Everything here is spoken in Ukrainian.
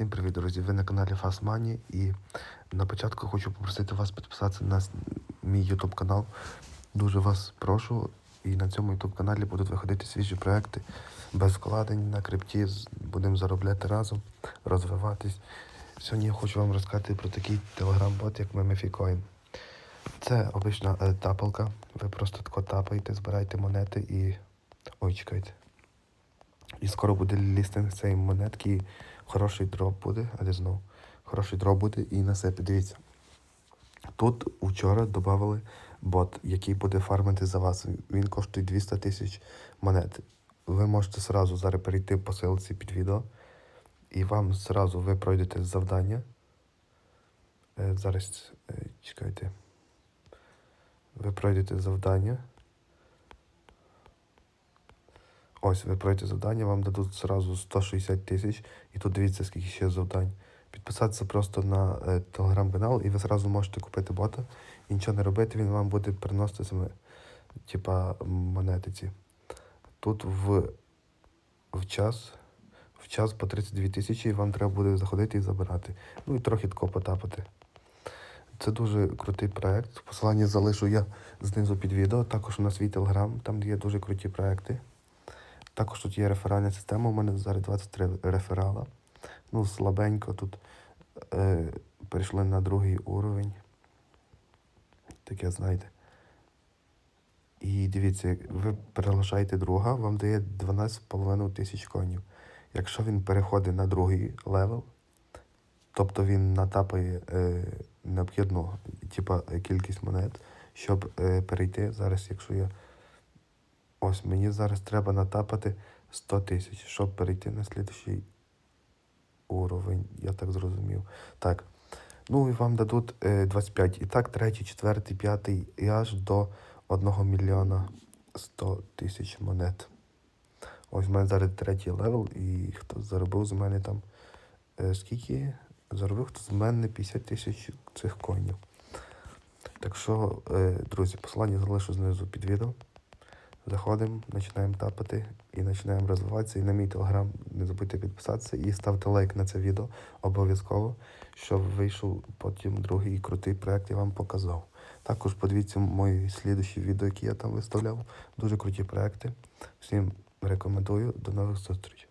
Всім привіт, друзі! Ви на каналі Fast Money і на початку хочу попросити вас підписатися на мій YouTube канал. Дуже вас прошу. І на цьому YouTube каналі будуть виходити свіжі проекти без вкладень на крипті. Будемо заробляти разом, розвиватись. Сьогодні я хочу вам розказати про такий телеграм-бот, як Memify Це обична е, тапалка. Ви просто тако тапаєте, збираєте монети і. Ой, чекайте. І скоро буде лістинг цієї монетки. Хороший дроп буде, але знову. Хороший дроп буде і на себе дивіться. Тут вчора додали бот, який буде фармити за вас. Він коштує 200 тисяч монет. Ви можете сразу зараз перейти по ссылці під відео. І вам сразу ви пройдете завдання. Е, зараз е, чекайте. Ви пройдете завдання. Ось, ви пройдете завдання, вам дадуть зразу 160 тисяч, і тут дивіться, скільки ще завдань. Підписатися просто на е, телеграм-канал, і ви зразу можете купити бота і нічого не робити, він вам буде приносити саме, типа, монети ці. Тут в, в час. В час по 32 тисячі і вам треба буде заходити і забирати. Ну і трохи тако потапати. Це дуже крутий проект. Посилання залишу я знизу під відео. Також на свій телеграм, там є дуже круті проекти. Також тут є реферальна система. У мене зараз 23 реферала. Ну, слабенько тут е, перейшли на другий уровень. Таке, знаєте. І дивіться, ви приглашаєте друга, вам дає 12,5 тисяч конів. Якщо він переходить на другий левел, тобто він натапає е, необхідну типа, кількість монет, щоб е, перейти. Зараз, якщо я Ось мені зараз треба натапати 100 тисяч, щоб перейти на слідчий уровень. Я так зрозумів. Так. Ну і вам дадуть е, 25. І так, третій, четвертий, п'ятий і аж до 1 мільйона 100 тисяч монет. Ось в мене зараз третій левел, і хто заробив з мене там. Е, скільки? Заробив хто з мене 50 тисяч цих коїнів. Так що, е, друзі, посилання залишу знизу під відео. Заходимо, починаємо тапати і починаємо розвиватися. І на мій телеграм не забудьте підписатися і ставте лайк на це відео обов'язково, щоб вийшов потім другий крутий проект, я вам показав. Також подивіться мої слідчі відео, які я там виставляв. Дуже круті проекти. Всім рекомендую. До нових зустрічей.